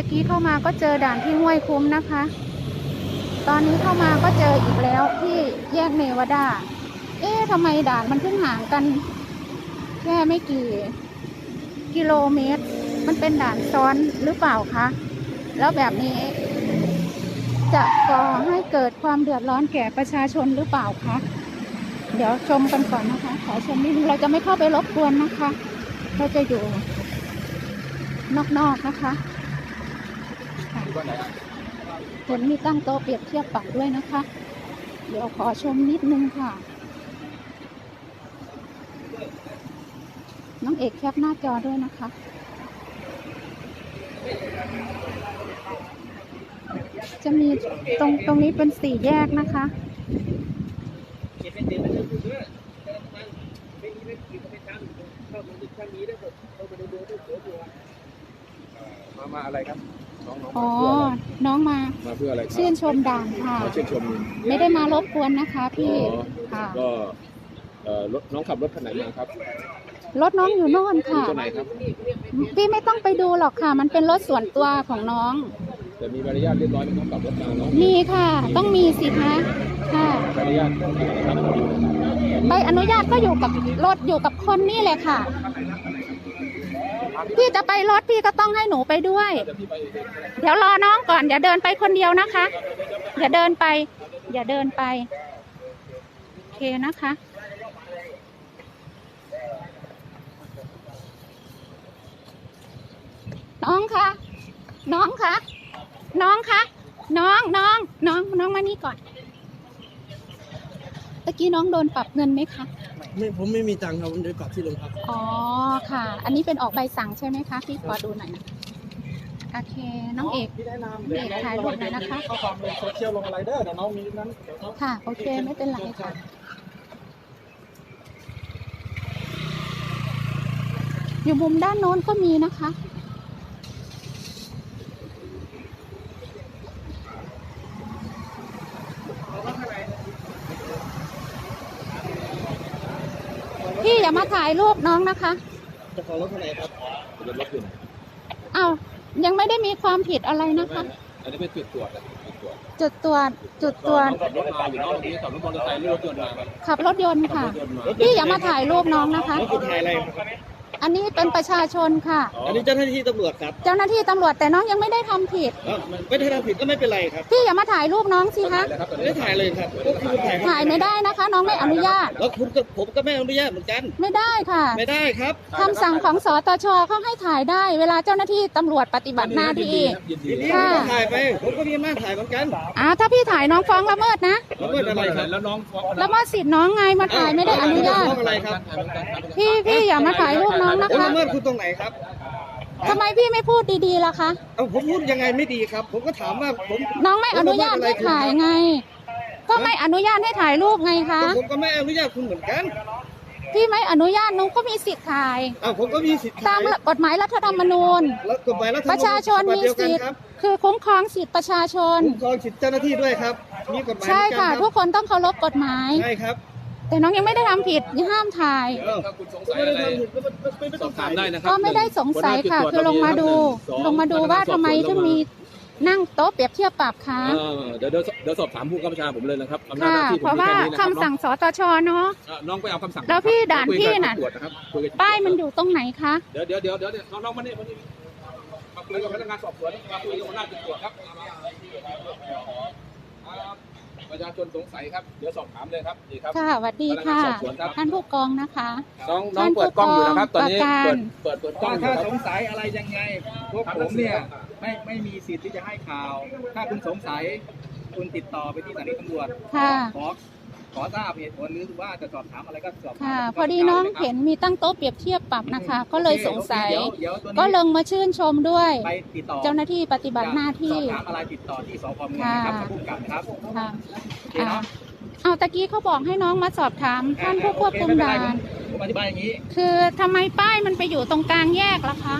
ตะกี้เข้ามาก็เจอด่านที่ห้วยคุ้มนะคะ ตอนนี้เข้ามาก็เจออีกแล้วที่แยกเนวาดา เอ๊ะทำไมด่านมันเพิ่งห่างกัน แค่ไม่กี่กิโลเมตร มันเป็นด่านซ้อนหรือเปล่าคะ แล้วแบบนี้ จะก่อให้เกิดความเดือดร้อนแก่ประชาชนหรือเปล่าคะ เดี๋ยวชมกันก่อนนะคะ ขอชมนิดนึงเราจะไม่เข้าไปรบกวนนะคะ เราจะอยู่นอกๆนะคะ ค่ะเห็นมีตั้งโต๊ะเปรียบเทียบปรับด้วยนะคะ เดี๋ยวขอชมนิดนึงค่ะ น้องเอกแคปหน้าจอด้วยนะคะ จะมีตรงตรงนี้เป็นสี่แยกนะคะ มามาอะไรครับ องน้องอ๋อมาเพื่ออะไรน้องมามาเพื่ออะไรครับชื่นชมด่านค่ะ มาชื่นชมไม่ได้มารบกวนนะคะพี่อ๋อค่ะ ก็เอ่อรถน้องขับรถคันไหนมาครับรถน้องอยู่โน่นค่ะ ตัวไหนครับ พี่ไม่ต้องไปดูหรอกค่ะ มันเป็นรถส่วนตัวของน้อง แต่มีใบอนุญาตเรียบร้อยไหมครับขับรถมาน้องมีค่ะ ต้องมีสิคะค่ะ ใบอนุญาตครับใบอนุญาตก็อยู่กับรถอยู่กับคนนี่แหละค่ะ พี่จะไปรถพี่ก็ต้องให้หนูไปด้วยเดี๋ยวพี่ไปเองเดี๋ยวรอน้องก่อน อย่าเดินไปคนเดียวนะคะ อย่าเดินไป อย่าเดินไป โอเคนะคะ น้องคะน้องคะน้องคะน้องน้อง น้องน้องมานี่ก่อนตะกี้น้องโดนปรับเงินไหมคะ ไม่ผมไม่มีตังค์ครับผมเดินกลับที่โรงพักอ๋อค่ะ อันนี้เป็นออกใบสั่งใช่ไหมคะพี่ขอดูหน่อยนะโอเคน้องเอกพี่แนะนำเอกถ่ายรูปหน่อยนะคะข้อความลงโซเชียลลงอะไรเด้อแต่น้องมีนั้นเดี๋ยวน้องค่ะโอเคไม่เป็นไรค่ะอยู่มุมด้านโน้นก็มีนะคะ พี่อย่ามาถ่ายรูปน้องนะคะเจะของรถเท่าไหร่ครับเดี๋ยวรถอยู่ไหนเอาวยังไม่ได้มีความผิดอะไรนะคะ อันนี้เป็นจุดตรวจอะจุดตรวจจุดตรวจจุดตรวจน้องขับรถมาอยู่น้องเมื่อกี้ขับรถมอเตอร์ไซค์หรือรถยนต์มาครับขับรถยนต์ค่ะรถยนต์มาพี่อย่ามาถ่ายรูปน้องนะคะแล้วคุณถ่ายอะไรครับ อันนี้เป็นประชาชนค่ะ อันนี้เจ้าหน้าที่ตำรวจครับเจ้าหน้าที่ตำรวจแต่น้องยังไม่ได้ทำผิด เอ้าไม่ได้ทำผิดก็ไม่เป็นไรครับพี่อย่ามาถ่ายรูปน้องสิคะแล้วครับตอนไม่นี้ได้ถ่ายเลยครับก็คือถ่ายถ่ายไม่ได้นะคะ น้องไม่อนุญาตแล้วคุณก็ผมก็ไม่อนุญาตเหมือนกัน ไม่ได้ค่ะไม่ได้ครับคำสั่งของสตชเขาให้ถ่ายได้ เวลาเจ้าหน้าที่ตำรวจปฏิบัติหน้าที่ยินดีทีนี้ค่ะผมก็ถ่ายไปผมก็มีอำนาจถ่ายเหมือนกันอ่าถ้าพี่ถ่ายน้องฟ้องละเมิดนะแล้วเมื่ออะไรครับแล้วน้องฟ้องละเมิดสิทธิ์น้องไงมาถ่ายไม่ได้อนุญาต ฟ้องอะไรครับ พี่พี่อย่ามาถ่ายรูปน้องนะผมคะละเมิดคุณตรงไหนครับทำไมพี่ไม่พูดดีๆล่ะคะ เอาผมพูดยังไงไม่ดีครับ ผมก็ถามว่าผมน้องไม่อนุญาตให้ถ่ายไง ก็ไม่อนุญาตให้ถ่ายรูปไงคะ ผมก็ไม่อนุญาตคุณเหมือนกันพี่ไม่อนุญาตน้องก็มีสิทธิ์ถ่าย เอาผมก็มีสิทธิ์ตามกฎหมายรัฐธรรมนูญ แล้วกฎหมายรัฐธรรมประชาชนมีฉบับเดียวกันสิทธิ์ ครับคือคุ้มครองสิทธิประชาชน คุ้มครองสิทธิเจ้าหน้าที่ด้วยครับมีกฎหมายใช่เหมือนค่ะกันทุกคนต้องเคารพกฎหมาย ใช่ครับ แต่น้องยังไม่ได้ทำผิดห้ามถ่ายเอ้าถ้าคุณสงก็สัยไม่อะได้ไรทำผิดก็ไม่ไม่สต้อองบถาถ่ามยได้นะครับก็ไม่ได้สงสัยค่ะ คือลงมาดู ลงมาดูว่าทำไมถึงมีนั่งโต๊ะเปรียบเทียบปรับคะเออเดี๋ยวเดี๋ยวเดี๋ยวสอบถามผู้กำกับการผมเลยนะครับอำนาจค่ะหน้าที่ผมเพราะมีว่าแค่นี้นะคำครับสั่งสตชเนาะอะน้องไปเอาคำสั่งแล้วพี่ด่านพี่น่ะ คุยกับตำรวจนะครับคุยกับป้ายมันอยู่ตรงไหนคะ เดี๋ยวเดี๋ยวเดี๋ยวเดี๋ยวน้องน้องมานี่มานี่มาคุยกับพนักงานสอบสวนมาคุยกับหัวหน้าจุดตรวจครับครับ ประชาชนสงสัยครับ เดี๋ยวสอบถามเลยครับนี่ครับ ค่ะสวัสดีค่ะ พนักงานสอบสวนครับ ท่านผู้กองนะคะ น้องน้องเปิดกล้องอยู่นะครับ ตอนนี้ประการเปิดเปิดเปิดกล้องถ้าอยู่ถ้าคสรับงสัยอะไรยังไง พวกผมเนี่ยไม่ไม่มีสิทธิ์ที่จะให้ข่าว ถ้าคุณสงสัย คุณติดต่อไปที่สถานีตำรวจค่ะ ขอ ขอทราบเหตุผลหรือว่าจะสอบถามอะไรก็สอบถามค่ะผมพอดีน้องเห็นมีตั้งโต๊ะเปรียบเทียบปรับนะคะ ก็เลยสงสัยเดี๋วเดี๋ยวตัวนี้ก็ลงมาชื่นชมด้วย ไปติดต่อเจ้าหน้าที่ปฏิบัติหน้าที่สอบถามอะไรติดต่อที่สพเมืองนะครับค่ะกับผู้กำกับนะครับค่ะ โอเคอ่าเนาะ เอาตะกี้เขาบอกให้น้องมาสอบถามท่านผู้ควบคุมด่าน ผมอธิบายอย่างนี้ คือทำไมป้ายมันไปอยู่ตรงกลางแยกล่ะคะ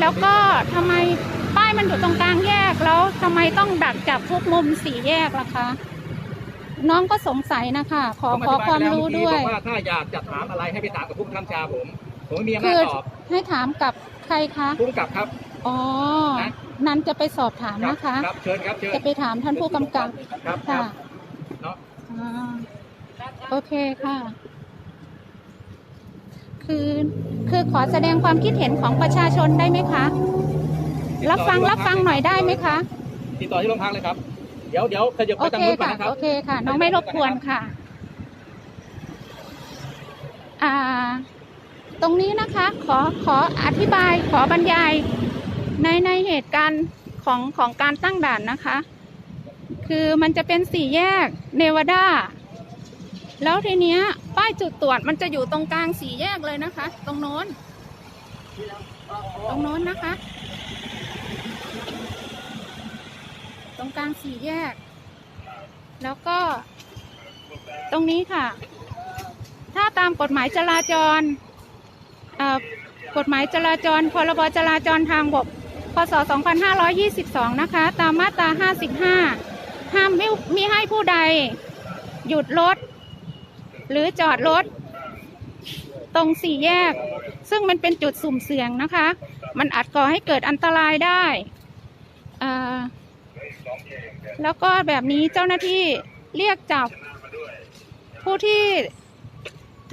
แล้วก็ทำไมป้าย มันอยู่ตรงกลางแยกแล้วทำไมต้องดักจับทุกมุมสี่แยกล่ะคะ น้องก็สงสัยนะคะ ขอผมขอธิบความไปแล้รู้เมื่อกี้ด้วยบอกว่าถ้าอยากจะถามอะไรให้ไปถามกับผู้บังคับบัญชาผม ผมไม่มีอำคืนาจอตอบให้ถามกับใครคะผู้กำกับครับ อ๋อนะนันจะไปสอบถามนะคะครับเชิญครับเชิญจะไปถามท่านผู้กำกับครับคค่ะรับเนาะอ่าโอเคค่ะ คือคือขอแสดงความคิดเห็นของประชาชนได้ไหมคะ รับฟังรับฟังหน่อยได้ไหมคะ ติดต่อที่โรงพักเลยครับ เดี๋ยวเดี๋ยวขยับโอไปทางเคนู้นก่อนค่ะ นะครับ โอเคค่ะ น้องไม่รบกวนค่ะ อ่า ตรงนี้นะคะ ขอขออธิบายขอบรรยายในในเหตุการณ์ของของการตั้งด่านนะคะ คือมันจะเป็นสี่แยกเนวาดา แล้วทีเนี้ย ป้ายจุดตรวจมันจะอยู่ตรงกลางสี่แยกเลยนะคะ ตรงโน้น ตรงโน้นนะคะ ตรงกลางสี่แยก แล้วก็ ตรงนี้ค่ะ ถ้าตามกฎหมายจราจรกฎหมายจราจรพรบจราจรทางบกพศ 2522 นะคะ ตามมาตรา 55 ห้ามไม่มิให้ผู้ใด หยุดรถ หรือจอดรถ ตรงสี่แยก ซึ่งมันเป็นจุดสุ่มเสี่ยงนะคะ มันอาจก่อให้เกิดอันตรายได้อ่า แล้วก็แบบนี้เจ้าหน้าที่เรียกจับผู้ที่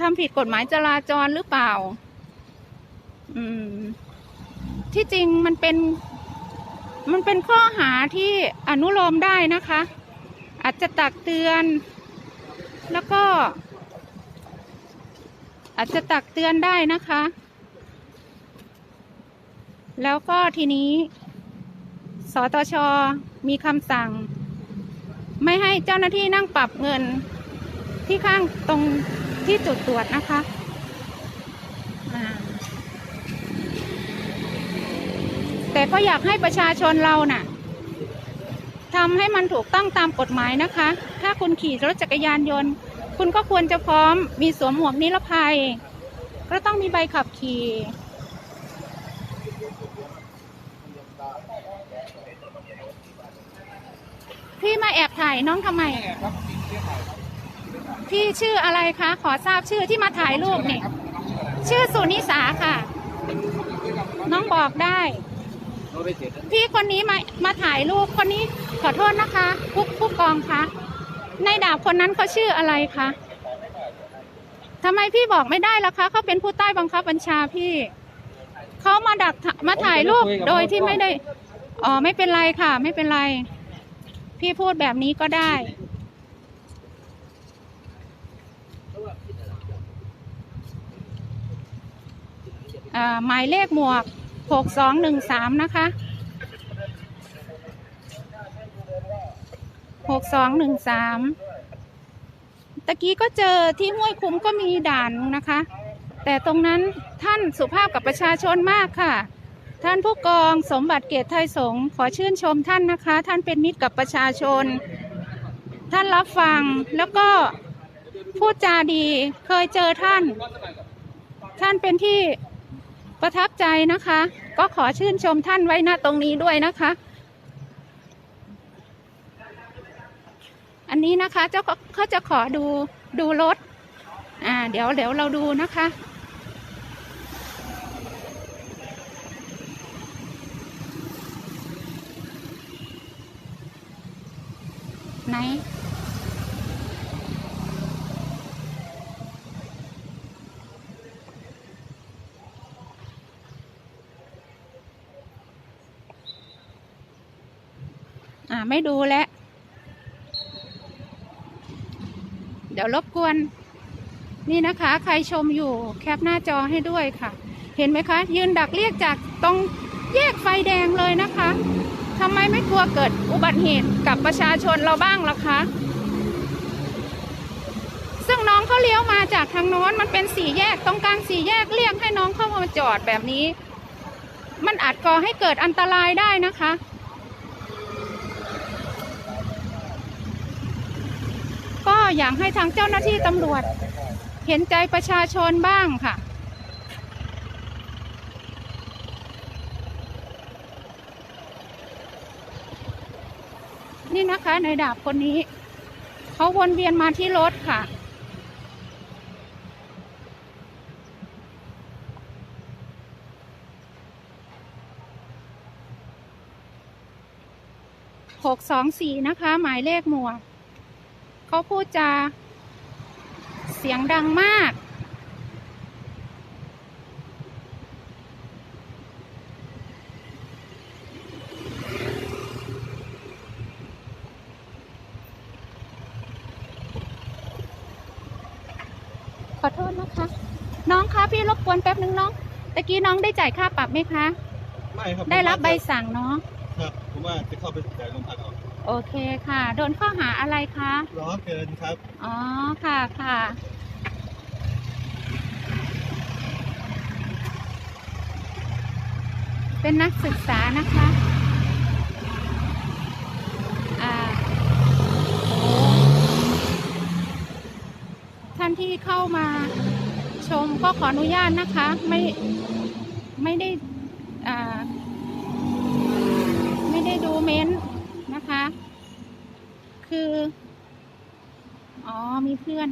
ทำผิดกฎหมายจราจรหรือเปล่า อืม ที่จริงมันเป็น มันเป็นข้อหาที่อนุโลมได้นะคะ อาจจะตักเตือน แล้วก็ อาจจะตักเตือนได้นะคะ แล้วก็ทีนี้ สตชมีคำสั่ง ไม่ให้เจ้าหน้าที่นั่งปรับเงินที่ข้างตรงที่จุดตรวจนะคะแต่ก็อยากให้ประชาชนเราน่ะทำให้มันถูกต้องตามกฎหมายนะคะ ถ้าคุณขี่รถจักรยานยนต์ คุณก็ควรจะพร้อมมีสวมหมวกนิรภัย ก็ต้องมีใบขับขี่ มาแอบถ่ายน้องทำไมพี่ชื่ออะไรคะ ขอทราบชื่อที่มาถ่ายรูปนี่ ชื่อสุนิสาค่ะ น้องบอกได้ เราไปเสียพี่คนนี้มามาถ่ายรูปคนนี้ขอโทษนะคะผู้ผู้กองคะในดาบคนนั้นเขาชื่ออะไรคะทำไมพี่บอกไม่ได้ล่ะคะเขาเป็นผู้ใต้บังคับบัญชาพี่เขามาดักมาถ่ายรูปโดยที่ไม่ได้อ๋อไม่เป็นไรค่ะ ไม่เป็นไร พี่พูดแบบนี้ก็ได้อ่าหมายเลขหมวกหกสองหนึ่งสามนะคะหกสองหนึ่งสามตะกี้ก็เจอที่ห้วยคุ้มก็มีด่านนะคะ แต่ตรงนั้นท่านสุภาพกับประชาชนมากค่ะ ท่านผู้กองสมบัติเกตไทยสงขอชื่นชมท่านนะคะ ท่านเป็นมิตรกับประชาชน ท่านรับฟังแล้วก็พูดจาดีเคยเจอท่าน ท่านเป็นที่ประทับใจนะคะ ก็ขอชื่นชมท่านไว้ณตรงนี้ด้วยนะคะ อันนี้นะคะเจ้าขาเขาจะขอดูดูรถอ่าเดี๋ยวเดี๋ยวเราดูนะคะ ไหน อ่า ไม่ดูแล้ว เดี๋ยวรบกวน นี่นะคะ ใครชมอยู่แคปหน้าจอให้ด้วยค่ะ เห็นไหมคะ ยืนดักเรียกจากตรงแยกไฟแดงเลยนะคะ ทำไมไม่กลัวเกิดอุบัติเหตุกับประชาชนเราบ้างล่ะคะ ซึ่งน้องเขาเลี้ยวมาจากทางโน้นมันเป็นสี่แยกตรงกลางสี่แยกเรียกให้น้องเข้ามาจอดแบบนี้ มันอาจก่อให้เกิดอันตรายได้นะคะ ก็อยากให้ทางเจ้าหน้าที่ตำรวจ เห็นใจประชาชนบ้างค่ะ คะในดาบคนนี้ เขาวนเวียนมาที่รถค่ะ หกสองสี่นะคะ หมายเลขหมวก เขาพูดจาเสียงดังมาก ขอโทษนะคะ น้องคะพี่รบกวนแป๊บนึงน้องตะกี้น้องได้จ่ายค่าปรับไหมคะ ไม่ครับได้รับใบสั่งเนาะครับผมว่าจะเข้าไปจ่ายโรงพักเอาโอเคค่ะ โดนข้อหาอะไรคะล้อเกินครับ อ๋อค่ะค่ะ เป็นนักศึกษานะคะ อ่าโอ้ ที่เข้ามาชมก็ขออนุญาตนะคะ ไม่ไม่ได้ไม่ได้ดูเม้นต์นะคะ คือ อ๋อ มีเพื่อน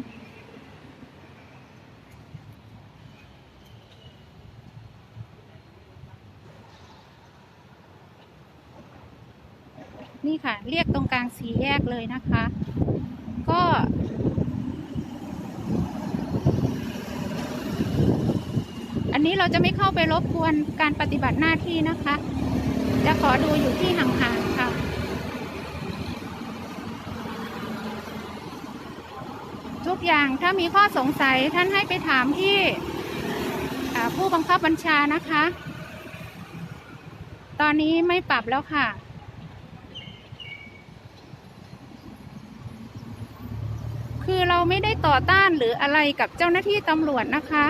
นี่ค่ะ เรียกตรงกลางสีแยกเลยนะคะ ก็ นี้เราจะไม่เข้าไปรบกวนการปฏิบัติหน้าที่นะคะ จะขอดูอยู่ที่ห่างๆค่ะ ทุกอย่างถ้ามีข้อสงสัยท่านให้ไปถามที่ผู้บังคับบัญชานะคะ ตอนนี้ไม่ปรับแล้วค่ะคือเราไม่ได้ต่อต้านหรืออะไรกับเจ้าหน้าที่ตำรวจนะคะ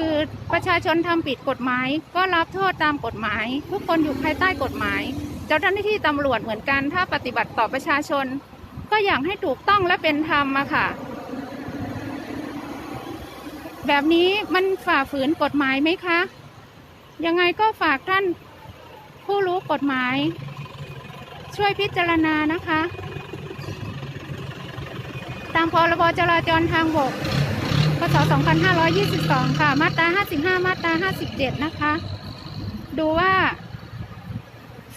คือประชาชนทำผิดกฎหมาย ก็รับโทษตามกฎหมาย ทุกคนอยู่ภายใต้กฎหมาย เจ้าหน้าที่ตำรวจเหมือนกันถ้าปฏิบัติต่อประชาชน ก็อยากให้ถูกต้องและเป็นธรรมอะค่ะ แบบนี้มันฝ่าฝืนกฎหมายไหมคะ ยังไงก็ฝากท่านผู้รู้กฎหมาย ช่วยพิจารณานะคะ ตามพรบจราจรทางบก พศ 2522 ค่ะ มาตรา 55 มาตรา 57 นะคะ ดูว่า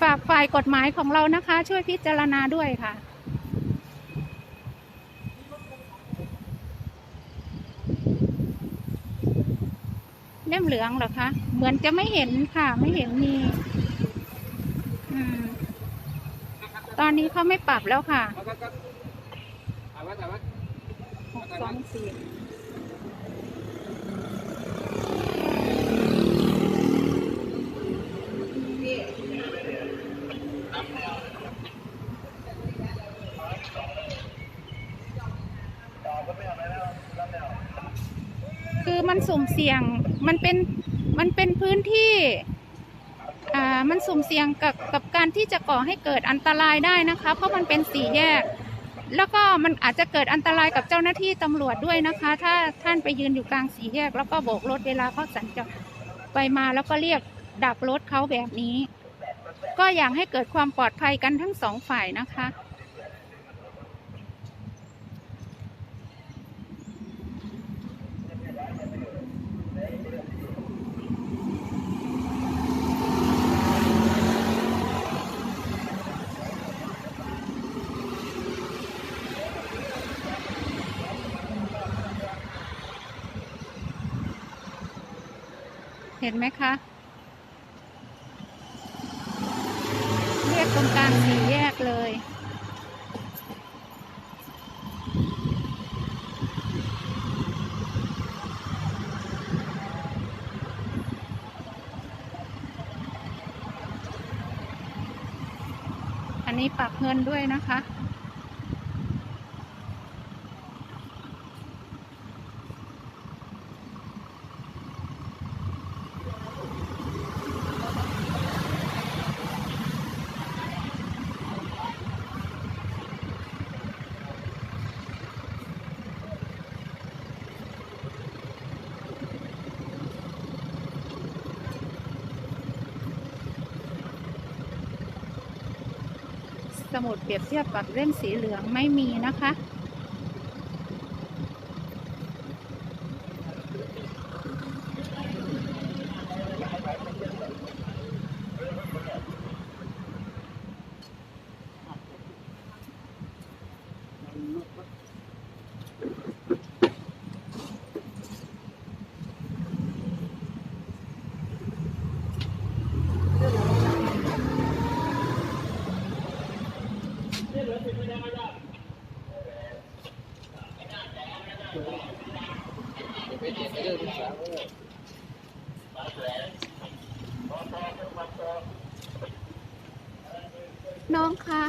ฝากฝ่ายกฎหมายของเรานะคะ ช่วยพิจารณาด้วยค่ะเล่มเหลืองเหรอคะ เหมือนจะไม่เห็นค่ะ ไม่เห็นมีอืมตอนนี้เขาไม่ปรับแล้วค่ะแล้วก็ก็ถ่ายไว้ถ่ายไว้หกสองสี่ มันสุ่มเสี่ยง มันเป็น มันเป็นพื้นที่ อ่า มันสุ่มเสี่ยงกับกับการที่จะก่อให้เกิดอันตรายได้นะคะ เพราะมันเป็นสี่แยก แล้วก็มันอาจจะเกิดอันตรายกับเจ้าหน้าที่ตำรวจด้วยนะคะ ถ้าท่านไปยืนอยู่กลางสี่แยก แล้วก็โบกรถเวลาเขาสัญจรไปมาแล้วก็เรียกดักรถเขาแบบนี้ ก็อยากให้เกิดความปลอดภัยกันทั้งสองฝ่ายนะคะ เห็นไหมคะ เรียกตรงกลางสี่แยกเลย อันนี้ปรับเงินด้วยนะคะ สมุดเปรียบเทียบกับเล่มสีเหลืองไม่มีนะคะ น้องคะ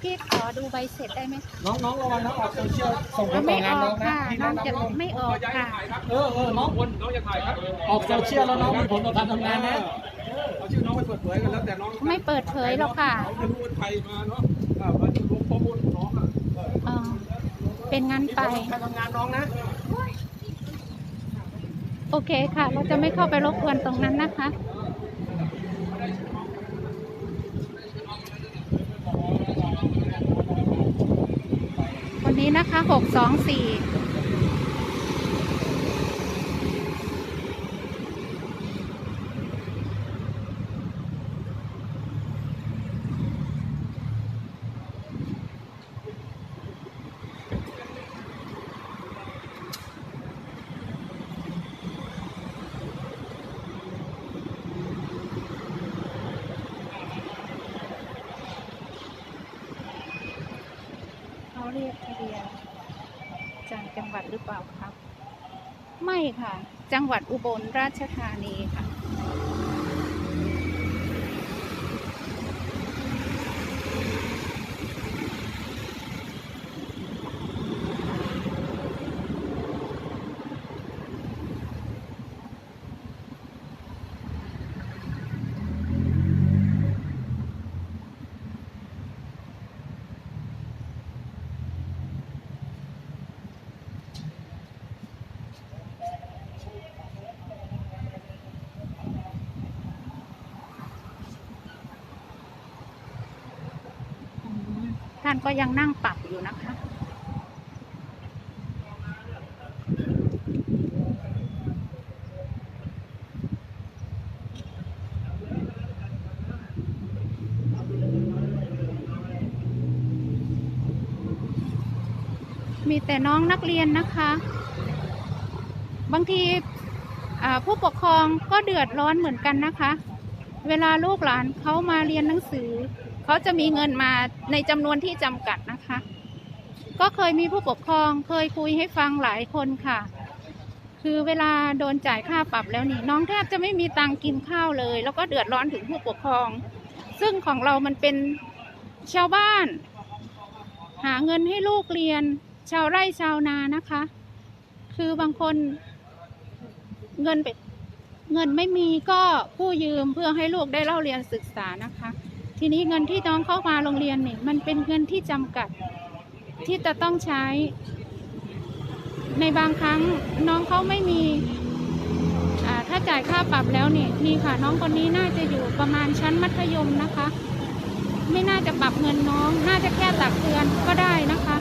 พี่ขอดูใบเสร็จได้ไหมคะ น้องน้องระวังน้องออกโซเชียลส่งผลต่ไม่อาอนน้องนะไม่น้อองงจะไม่ออกค่ะ เออเออน้องคนน้องจะถ่ายครับออกโซเชียลแล้วน้องมีผลต่อการทำงานนะ เอาชื่อน้องไปเปิดเผยกันแล้วแต่น้องไม่เปิดเผยหรอกค่ะ เขาเป็นคนไทยมาเนาะอ่ามาดู เป็นงั้นไป การทำงานน้องนะ โอเคค่ะ เราจะไม่เข้าไปรบกวนตรงนั้นนะคะ วันนี้นะคะหกสองสี่ ลราชธานี ท่านก็ยังนั่งปรับอยู่นะคะ มีแต่น้องนักเรียนนะคะ บางทีผู้ปกครองก็เดือดร้อนเหมือนกันนะคะ เวลาลูกหลานเขามาเรียนหนังสือ เขาจะมีเงินมาในจำนวนที่จำกัดนะคะ ก็เคยมีผู้ปกครองเคยคุยให้ฟังหลายคนค่ะ คือเวลาโดนจ่ายค่าปรับแล้วนี่ น้องแทบจะไม่มีตังค์กินข้าวเลย แล้วก็เดือดร้อนถึงผู้ปกครอง ซึ่งของเรามันเป็นชาวบ้าน หาเงินให้ลูกเรียน ชาวไร่ชาวนานะคะ คือบางคนเงินไปเงินไม่มีก็กู้ยืมเพื่อให้ลูกได้เล่าเรียนศึกษานะคะ ทีนี้เงินที่น้องเข้ามาโรงเรียนเนี่ยมันเป็นเงินที่จำกัดที่จะต้องใช้ ในบางครั้งน้องเขาไม่มีถ้าจ่ายค่าปรับแล้วเนี่ยนี่ค่ะ น้องคนนี้น่าจะอยู่ประมาณชั้นมัธยมนะคะ ไม่น่าจะปรับเงินน้อง น่าจะแค่ตักเตือนก็ได้นะคะ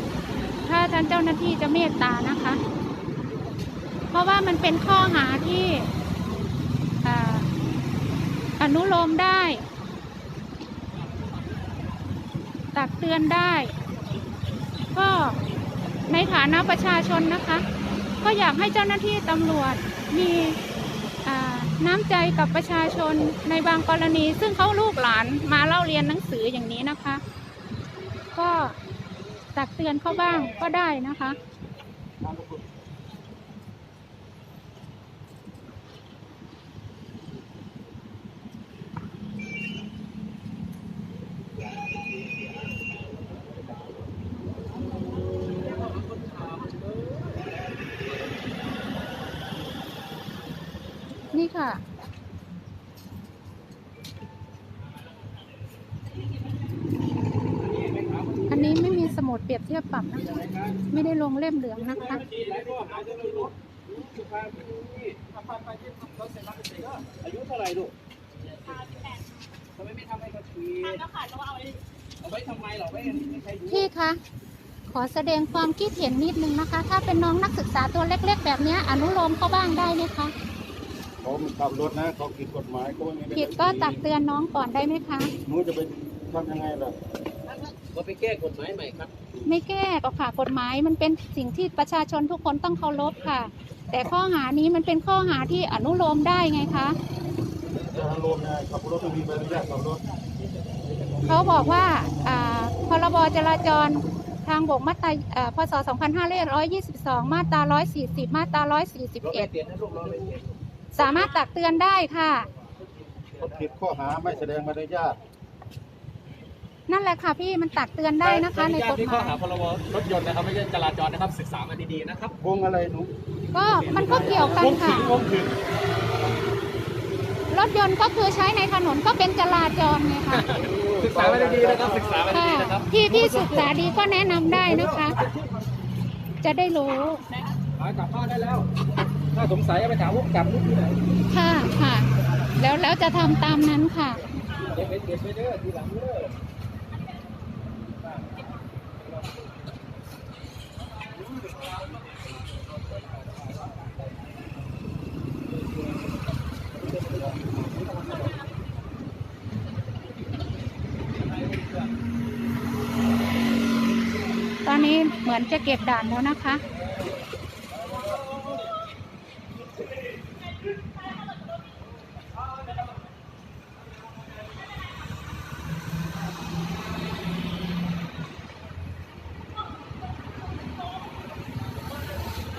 ถ้าท่านเจ้าหน้าที่จะเมตตานะคะ เพราะว่ามันเป็นข้อหาที่ออนุโลมได้ ตักเตือนได้ ก็ในฐานะประชาชนนะคะ ก็อยากให้เจ้าหน้าที่ตำรวจมีน้ำใจกับประชาชนในบางกรณี ซึ่งเขาลูกหลานมาเล่าเรียนหนังสืออย่างนี้นะคะ ก็ตักเตือนเขาบ้างก็ได้นะคะ นี่ค่ะ อันนี้ไม่มีสมุดเปรียบเทียบปรับนะคะ ไม่ได้ลงเล่มเหลืองนะคะ อายุเท่าไหร่ลูก ทำไมไม่ทำให้เขาที เอาไว้ทำไม หรอไม่ไม่ใครดูพี่คะ ขอแสดงความคิดเห็นนิดนึงนะคะ ถ้าเป็นน้องนักศึกษาตัวเล็กๆ แบบเนี้ยอนุโลมเขาบ้างได้ไหมคะ เขาขับรถนะเขาผิดกฎหมายเขาไม่ได้ผิดก็ตักเตือนน้องก่อนได้ไหมคะ หนูจะไปทำยังไงล่ะก็ไปแก้กฎหมายใหม่ครับ ไม่แก้ก็ค่ะกฎหมายมันเป็นสิ่งที่ประชาชนทุกคนต้องเคารพค่ะ แต่ข้อหานี้มันเป็นข้อหาที่อนุโลมได้ไงคะ จะทำรถนะขับรถต้องมีใบอนุญาตขับรถ เขาบอกว่าอ่าพรบจราจรทางบกมาตราอ่าพศ 2522 มาตรา 140 มาตราเราไปเปลี่ยนให้ลูกเราไปเปลี่ยน141 สามารถตักเตือนได้ค่ะเขาผิดข้อหาไม่แสดงใบอนุญาตนั่นแหละค่ะพี่มันตักเตือนได้นะคะ ในกฎที่หข้อมายหาพรบรถยนต์นะครับไม่ใช่จราจรนะครับศึกษามาดีๆนะครับวงอะไรหนูก็มันก็เกี่ยวกันวงถึค่ะงวงถึงรถยนต์ก็คือใช้ในถนนก็เป็นจราจรไงคะ ศึกษามาดีๆนะครับศึกษามาค่ะดีๆนะครับพี่พี่ศึกษาดีก็แนะนำได้นะคะ จะได้รู้ไปกลับบ้านได้แล้ว ถ้าสงสัยเอาไปถามพวกจับลูกที่ไหนค่ะค่ะ แล้วแล้วจะทำตามนั้นค่ะเก็บไปเก็บไปเด้อทีหลังเด้อ ตอนนี้เหมือนจะเก็บด่านแล้วนะคะ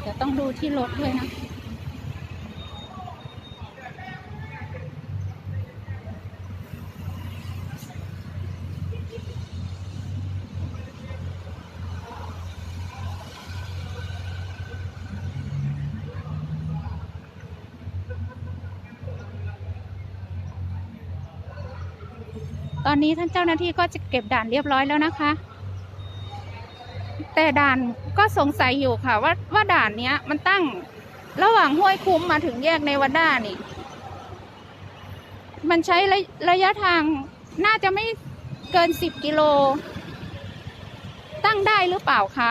เดี๋ยวต้องดูที่รถด้วยนะ ตอนนี้ท่านเจ้าหน้าที่ก็จะเก็บด่านเรียบร้อยแล้วนะคะ แต่ด่านก็สงสัยอยู่ค่ะ ว่าว่าด่านเนี้ย มันตั้งระหว่างห้วยคุ้มมาถึงแยกในวัดด้านี่ มันใช้ระระยะทางน่าจะไม่เกินสิบกิโล ตั้งได้หรือเปล่าคะ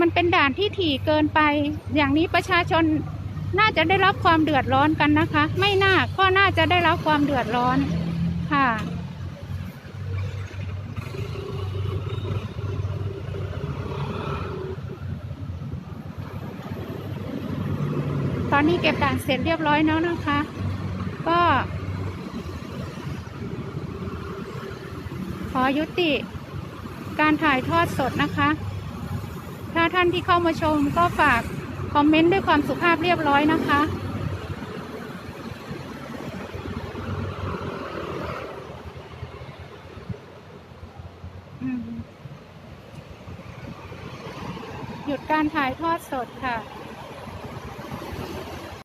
มันเป็นด่านที่ถี่เกินไป อย่างนี้ประชาชนน่าจะได้รับความเดือดร้อนกันนะคะ ไม่น่าก็น่าจะได้รับความเดือดร้อนค่ะตอนนี้เก็บด่านเสร็จเรียบร้อยแล้วนะคะ ก็ ขอยุติการถ่ายทอดสดนะคะ ถ้าท่านที่เข้ามาชมก็ฝากคอมเมนต์ด้วยความสุภาพเรียบร้อยนะคะ หยุดการถ่ายทอดสดค่ะ